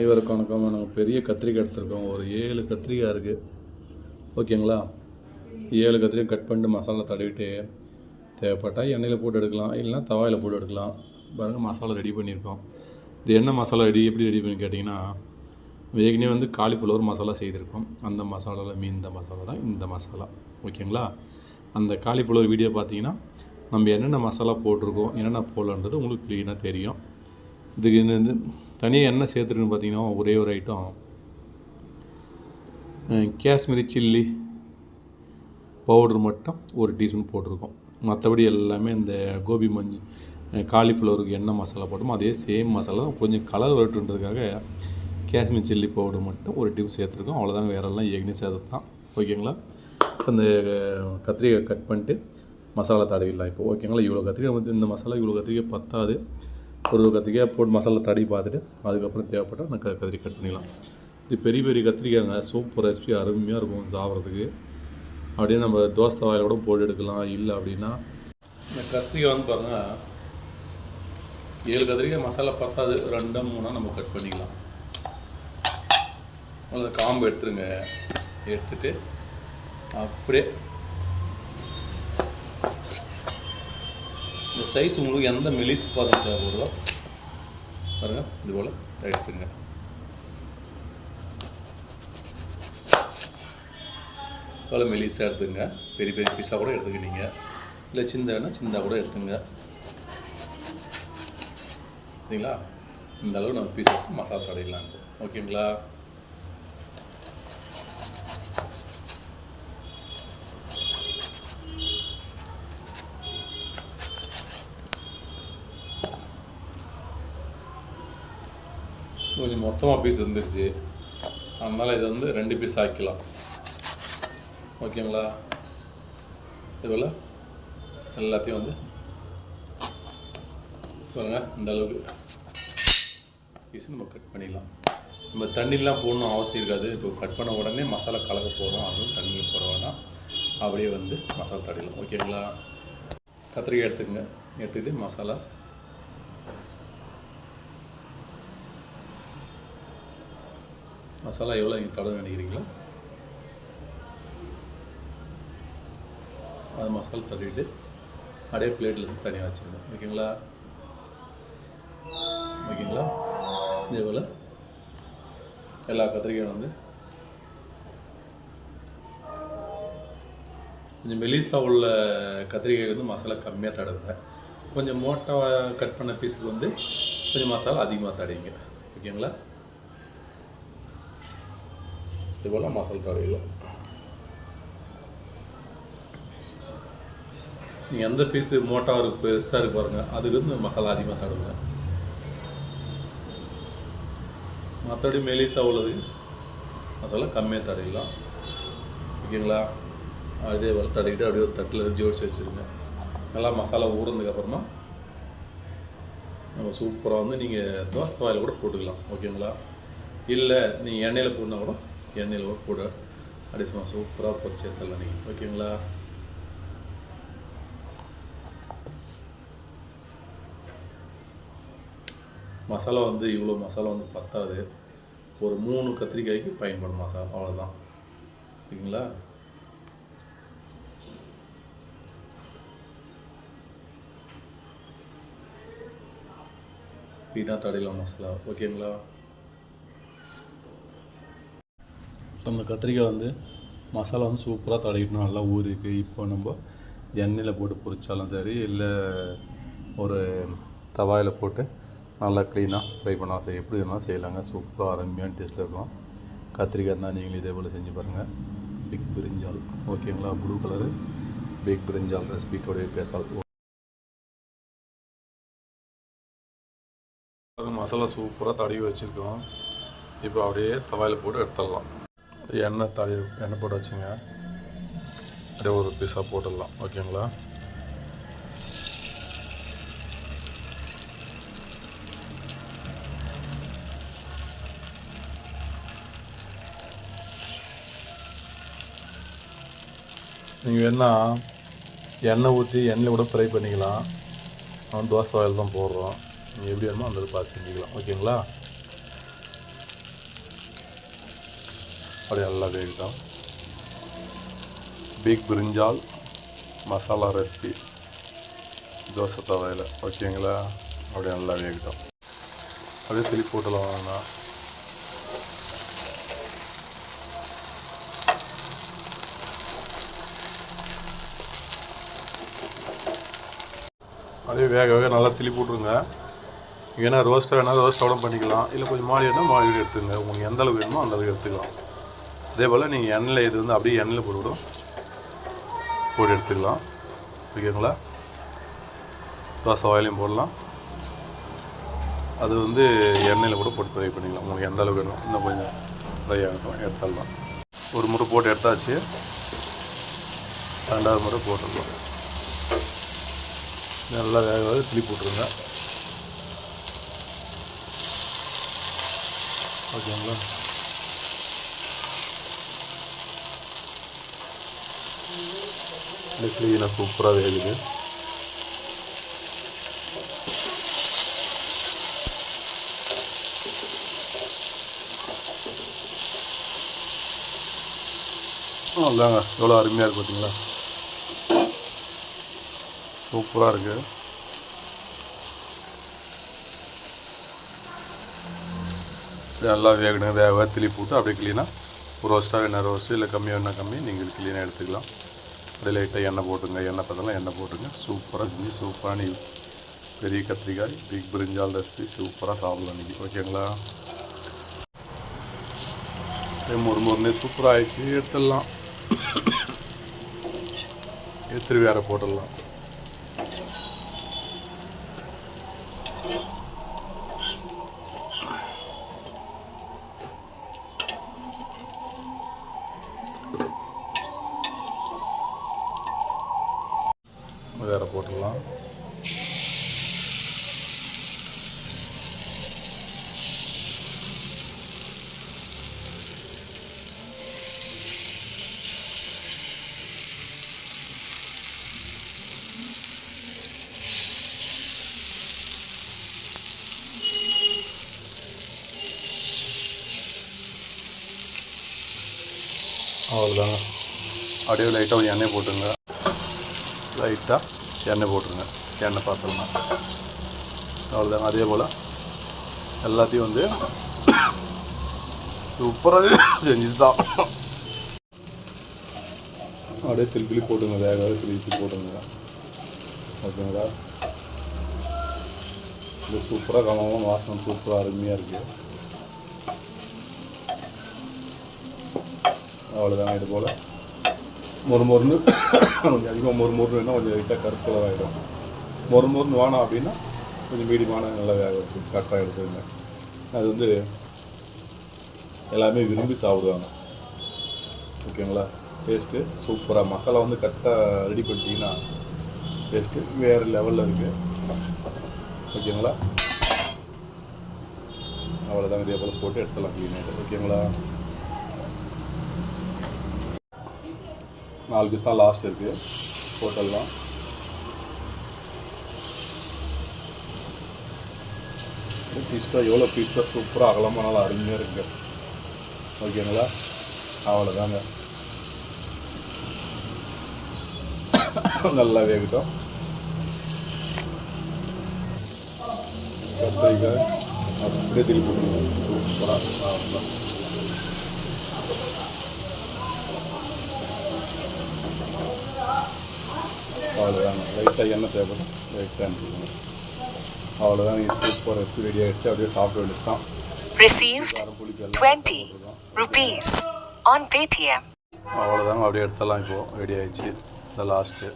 ஐவருக்கு வணக்கம் நாங்கள் பெரிய கத்திரிக்காய் எடுத்திருக்கோம். ஒரு ஏழு கத்திரிக்காய் இருக்குது ஓகேங்களா? ஏழு கத்திரிக்காய் கட் பண்ணிட்டு மசாலா தடவிட்டு தேவைப்பட்டால் எண்ணெயில் போட்டு எடுக்கலாம். இல்லைனா தவாயில் போட்டு எடுக்கலாம். பாருங்கள் மசாலா ரெடி பண்ணியிருக்கோம். இது என்ன மசாலா ரெடி எப்படி ரெடி பண்ணி கேட்டிங்கன்னா ஏற்கனவே வந்து காலிஃப்ளவர் மசாலா செய்திருக்கோம். அந்த மசாலாவில் மீன் இந்த மசாலா தான் இந்த மசாலா. ஓகேங்களா? அந்த காலிஃப்ளவர் வீடியோ பார்த்தீங்கன்னா நம்ம என்னென்ன மசாலா போட்டிருக்கோம் என்னென்ன போடலான்றது உங்களுக்கு க்ளீனாக தெரியும். இதுக்கு வந்து தனியாக என்ன சேர்த்துருக்குன்னு பார்த்தீங்கன்னா ஒரே ஒரு ஐட்டம் காஷ்மீரி சில்லி பவுடர் மட்டும் ஒரு டீஸ்பூன் போட்டிருக்கோம். மற்றபடி எல்லாமே இந்த கோபி மஞ்சு காலிஃப்ளவருக்கு என்ன மசாலா போட்டோமோ அதே சேம் மசாலா கொஞ்சம் கலர் வரட்டுன்றதுக்காக காஷ்மீர் சில்லி பவுடர் மட்டும் ஒரு டிப் சேர்த்துருக்கோம். அவ்வளோதான் வேறெல்லாம் ஏற்கனவே சேர்த்து தான். ஓகேங்களா அந்த அஹ், கத்திரிக்காய் கட் பண்ணிட்டு மசாலா தடவிடலாம் இப்போ. ஓகேங்களா இவ்வளோ கத்திரிக்காய் வந்து இந்த மசாலா இவ்வளோ கத்திரிக்காய் பத்தாது. ஒரு கத்திரிக்காய் போட்டு மசாலா தடி பார்த்துட்டு அதுக்கப்புறம் தேவைப்பட்டால் நான் க- கத்திரிக்காய் கட் பண்ணிக்கலாம். இது பெரிய பெரிய கத்திரிக்காய்ங்க சூப்பர் ரெசிபி அருமையாக இருக்கும் சாப்பிட்றதுக்கு. அப்படியே நம்ம தோசை வாயில் கூட போட்டு எடுக்கலாம். இல்லை அப்படின்னா இந்த கத்திரிக்காய் வந்து பாருங்கள் ஏழு கத்திரிக்காய் மசாலா பத்தாது. ரெண்டாக மூணாக நம்ம கட் பண்ணிக்கலாம். அதில் காம்பு எடுத்துருங்க. எடுத்துகிட்டு அப்படியே இந்த சைஸ் உங்களுக்கு எந்த மெலிஸ் பாதம் தேவைப்படுதோ பாருங்கள் இது போல் எடுத்துங்க போல் மெலிஸாக எடுத்துங்க. பெரிய பெரிய பீஸாக கூட எடுத்துக்கிட்டீங்க. இல்லை சின்னன்னா சின்னதாக கூட எடுத்துங்க. சரிங்களா? இந்த அளவு நம்ம பீஸ் எடுத்து மசாலா தடையலாம் ஓகேங்களா கொஞ்சம் மொத்தமாக பீஸ் வந்துருச்சு. அதனால் இதை வந்து ரெண்டு பீஸ் ஆக்கிக்கலாம் ஓகேங்களா? இதுபோல் எல்லாத்தையும் வந்து பாருங்கள் இந்த அளவுக்கு பீஸ் நம்ம கட் பண்ணிடலாம். நம்ம தண்ணிலாம் போடணும் அவசியம் இருக்காது. இப்போ கட் பண்ண உடனே மசாலா கலக்க போகிறோம் அதுவும் தண்ணியில் போட அப்படியே வந்து மசாலா தடையலாம் ஓகேங்களா? கத்திரிக்காய் எடுத்துக்கங்க. எடுத்துக்கிட்டு மசாலா மசாலா எவ்வளோ நீங்கள் தடவை நினைக்கிறீங்களோ அது மசாலா தடவிட்டு அப்படியே பிளேட்டில் இருந்து தனியாக வச்சுருங்க. ஓகேங்களா? ஓகேங்களா? இதே போல் எல்லா கத்திரிக்காயும் வந்து கொஞ்சம் மெலிசா உள்ள கத்திரிக்காய் வந்து மசாலா கம்மியாக தடவுங்க. கொஞ்சம் மோட்டாக கட் பண்ண பீஸுக்கு வந்து கொஞ்சம் மசாலா அதிகமாக தடையுங்க ஓகேங்களா? இதுபோல் மசால் மசாலா நீங்கள் எந்த பீஸு மோட்டாக இருக்கு பெருசாக இருக்கு பாருங்கள் அதுக்கு வந்து மசாலா அதிகமாக தடவுங்க. மற்றபடி மெலிசாக உள்ளது. மசாலா கம்மியாக தடவிடலாம் ஓகேங்களா? அதே போல் தடவிட்டு அப்படியே ஒரு தட்டில் ஜோடிச்சு வச்சுருங்க. நல்லா மசாலா ஊறுனதுக்கப்புறமா நம்ம சூப்பராக வந்து நீங்கள் தோசை பாயில் கூட போட்டுக்கலாம். ஓகேங்களா? இல்லை நீங்கள் எண்ணெயில் போடனா கூட எண்ணெயில் கூட போட. அப்படியே சும்மா சூப்பராக பொரிச்சு எடுத்துடலாம் நீங்கள் ஓகேங்களா? மசாலா வந்து இவ்வளோ மசாலா வந்து பத்தாது. ஒரு மூணு கத்திரிக்காய்க்கு பயன்படும் மசாலா. அவ்வளோதான் ஓகேங்களா? வீணா தடையில மசாலா. ஓகேங்களா? நம்ம கத்திரிக்காய் வந்து மசாலா வந்து சூப்பராக தடவிக்கணும். நல்லா ஊறிக்கு இப்போ நம்ம எண்ணெயில் போட்டு பொரித்தாலும் சரி இல்லை ஒரு தவாயில் போட்டு நல்லா க்ளீனாக ஃப்ரை பண்ணாலும் சரி எப்படி இருந்தாலும் செய்யலாங்க. சூப்பராக அருமையான டேஸ்ட்டில் இருக்கும். கத்திரிக்காய் தான் நீங்களும் இதே போல் செஞ்சு பாருங்கள் பிக் பிரிஞ்சால் ஓகேங்களா blue colour big brinjal recipe பேசால். மசாலா சூப்பராக தடவி வச்சுருக்கோம். இப்போ அப்படியே தவாயில் போட்டு எடுத்துடலாம். எண்ணெய் தடவி எண்ணெய் போட்டு வச்சுங்க அப்படியே ஒரு பீஸாக போட்டுடலாம். ஓகேங்களா? நீங்கள் வேணா எண்ணெய் ஊற்றி எண்ணெய் கூட ஃப்ரை பண்ணிக்கலாம். அவன் தோசை ஆயில் தான் போடுறோம். நீங்கள் எப்படி வேணுமோ அந்த இது செஞ்சுக்கலாம். ஓகேங்களா? அப்படியே நல்லா வேகட்டும். Big brinjal masala recipe dosa தவையில் ஓகேங்களா? அப்படியே நல்லா வேகட்டும். அப்படியே சிலி போட்டுலாம் வேணாம் அப்படியே வேக வேக நல்லா திளி போட்டுருங்க. ஏன்னா ரோஸ்ட்டாக வேணால் ரோஸ்ட்டோட பண்ணிக்கலாம். இல்லை கொஞ்சம் மாடி வேணால் மாடி எடுத்துங்க. உங்களுக்கு எந்த அளவுக்கு வேணுமோ அந்த அளவுக்கு எடுத்துக்கலாம். அதே போல் நீங்கள் எண்ணெயில் இது வந்து அப்படியே எண்ணெயில் போட்டுவிடும் போட்டு எடுத்துக்கலாம். ஓகேங்களா? தோசை வாயிலையும் போடலாம். அது வந்து எண்ணெயில் கூட போட்டு ஃப்ரை பண்ணிக்கலாம். உங்களுக்கு எந்த அளவுக்கு வேணும். இன்னும் கொஞ்சம் ஃப்ரை ஆகட்டும். எடுத்துடலாம். ஒரு முறை போட்டு எடுத்தாச்சு. ரெண்டாவது முறை போட்டுடலாம். நல்லா வேக வேக திருப்பி போட்டுருங்க. ஓகேங்களா? க்ளீனாக சூப்பராக வேகுது அதாங்க எவ்வளோ அருமையாக இருக்குது பார்த்தீங்களா சூப்பராக இருக்குது நல்லா வேகணும் வேக வேக திருப்பி போட்டு அப்படியே க்ளீனாக ரோஸ்ட்டாக வேணா ரோஸ்ட்டு இல்லை கம்மியாக வேணா கம்மி நீங்கள் க்ளீனாக எடுத்துக்கலாம் அப்படியே லைட்டாக எண்ணெய் போட்டுங்க எண்ணெய் பத்தலாம் எண்ணெய் போட்டுங்க. சூப்பராக செஞ்சு சூப்பரான பெரிய கத்திரிக்காய் பிக் பிரிஞ்சால் ரெசிபி சூப்பராக சாப்பிடலாம் இன்றைக்கி ஓகேங்களா ஒரு முறை சூப்பராக ஆயிடுச்சு. எடுத்துடலாம். எடுத்துட்டு வேற போட்டுடலாம். வேற போட்டுடலாம் அவ்வளோதாங்க அப்படியே லைட்டாக கொஞ்சம் எண்ணெய் போட்டுங்க. லைட்டாக எண்ணெய் போட்டுருங்க. எண்ணெய் பாத்திரமா. அவ்வளோதாங்க அதே போல் எல்லாத்தையும் வந்து சூப்பராக செஞ்சு தான் அப்படியே திருப்பி போட்டுங்க வேக வேக திருப்பி போட்டுங்க ஓகேங்களா இது சூப்பராக கலவும் வாசனை சூப்பராக அருமையாக இருக்குது அவ்வளோதாங்க இது போல் மொறு மொறுன்னு கொஞ்சம் அதிகமாக மொறு மொறு வேணால் கொஞ்சம் லைட்டாக கருப்பு கலர் ஆகிடும் மொறு மொறுன்னு வேணாம் அப்படின்னா கொஞ்சம் மீடியமான நல்லா வேக வச்சு கரெக்டாக எடுத்துருங்க அது வந்து எல்லாமே விரும்பி சாப்பிடுவாங்க. ஓகேங்களா? டேஸ்ட்டு சூப்பராக மசாலா வந்து கரெக்டாக ரெடி பண்ணிட்டீங்கன்னா டேஸ்ட்டு வேறு லெவலில் இருக்குது ஓகேங்களா? அவ்வளோதான் இதே போல் போட்டு எடுத்துடலாம் அப்படின்னு ஓகேங்களா? நாலு பீஸ் தான் லாஸ்ட் இருக்குது போட்டுடலாம் பீஸ்டாக எவ்வளோ பீஸ்டாக சூப்பராக அகலமாக நல்லா அருமையாக இருக்குது ஓகேங்களா அவ்வளோதாங்க நல்லா வேகட்டும். கத்திரிக்காய் அப்படியே திருப்பி போட்டுருங்க. சூப்பராக அவ்வளோதான் அவ்வளோதாங்க லைட்டாக எண்ணெய் தேவைப்படும்? லைட்டாக அனுப்பிடுங்க அவ்வளோதாங்க சூப்பர் ரெசிபி ரெடி ஆகிடுச்சு அப்படியே சாப்பிட வேண்டியது தான். Received காரம் புளிப்பு எல்லாம் 20 rupees on Paytm. அவ்வளோதாங்க அப்படியே எடுத்துடலாம். இப்போது ரெடி ஆயிடுச்சு. இந்த லாஸ்ட்டு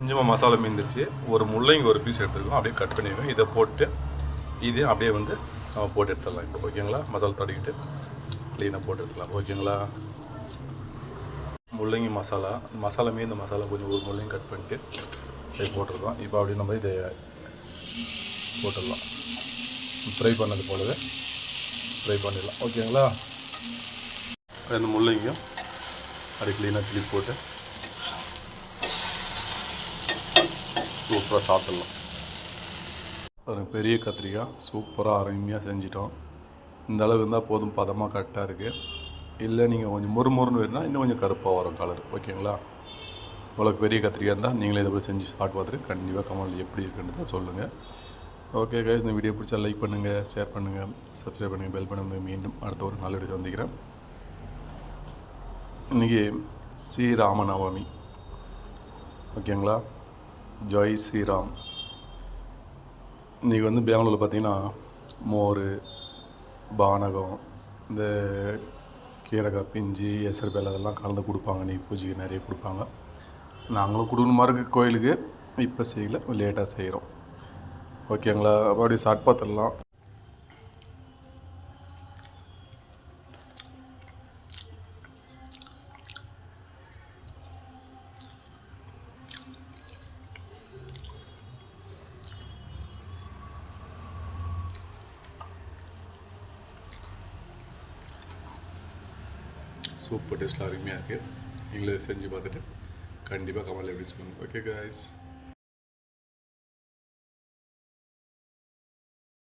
கொஞ்சமாக மசாலா மீந்துருச்சு. ஒரு முள்ளங்கி ஒரு பீஸ் எடுத்துருக்கோம். அப்படியே கட் பண்ணிடுவோம் இதை போட்டு இது அப்படியே வந்து நம்ம போட்டு எடுத்துடலாம் இப்போ ஓகேங்களா? மசாலா தடவிட்டு க்ளீனாக போட்டு எடுத்துக்கலாம் ஓகேங்களா? முள்ளங்கி மசாலா மசாலா மீந்த மசாலா கொஞ்சம் ஒரு முள்ளங்கி கட் பண்ணிட்டு இதை போட்டிருக்கோம். இப்போ அப்படி நம்ம இதை போட்டுடலாம். ஃப்ரை பண்ணது போலவே ஃப்ரை பண்ணிடலாம். ஓகேங்களா? இந்த முள்ளங்கியும் அப்படி க்ளீனாக கிளி போட்டு சூப்பராக சாப்பிட்லாம். ஒரு பெரிய கத்திரிக்காய். சூப்பராக அருமையாக செஞ்சிட்டோம். இந்த அளவு இருந்தால் போதும் பதமாக கரெக்டாக இருக்குது இல்லை நீங்கள் கொஞ்சம் முறுமுறுன்னு வேணும்னா இன்னும் கொஞ்சம் கருப்பாக வரும் கலர் ஓகேங்களா? உங்களுக்கு பெரிய கத்திரிக்காய் இருந்தால் நீங்களே இதை போய் செஞ்சு சாப்பிட்டு பார்த்துட்டு கண்டிப்பாக கமல் எப்படி இருக்குன்றதை சொல்லுங்கள் ஓகே கைஸ் இந்த வீடியோ பிடிச்சா லைக் பண்ணுங்கள் ஷேர் பண்ணுங்கள் சப்ஸ்கிரைப் பண்ணுங்கள் பெல் பண்ணுங்கள் மீண்டும் அடுத்த ஒரு நல்ல வீடியோ சந்திக்கிறேன். இன்றைக்கி ஸ்ரீராமநவமி ஓகேங்களா? ஜெய் ஸ்ரீராம் இன்றைக்கி வந்து பெங்களூரில் பார்த்தீங்கன்னா மோர் பானகம் இந்த கீரைக்காய் பிஞ்சு எசர்பேல் அதெல்லாம் கலந்து கொடுப்பாங்க. நீ பூஜைக்கு நிறைய கொடுப்பாங்க. நாங்களும் கொடுக்கணுமா இருக்குது கோயிலுக்கு? இப்போ செய்யல லேட்டாக செய்கிறோம். ஓகேங்களா? அப்படி சாட் பார்த்துடலாம் சூப்பர் டேஸ்ட்லாம் அருமையாக இருக்குது நீங்களே செஞ்சு பார்த்துட்டு கண்டிப்பாக கமலில் எப்படி சொல்லுங்கள் ஓகே காய்ஸ்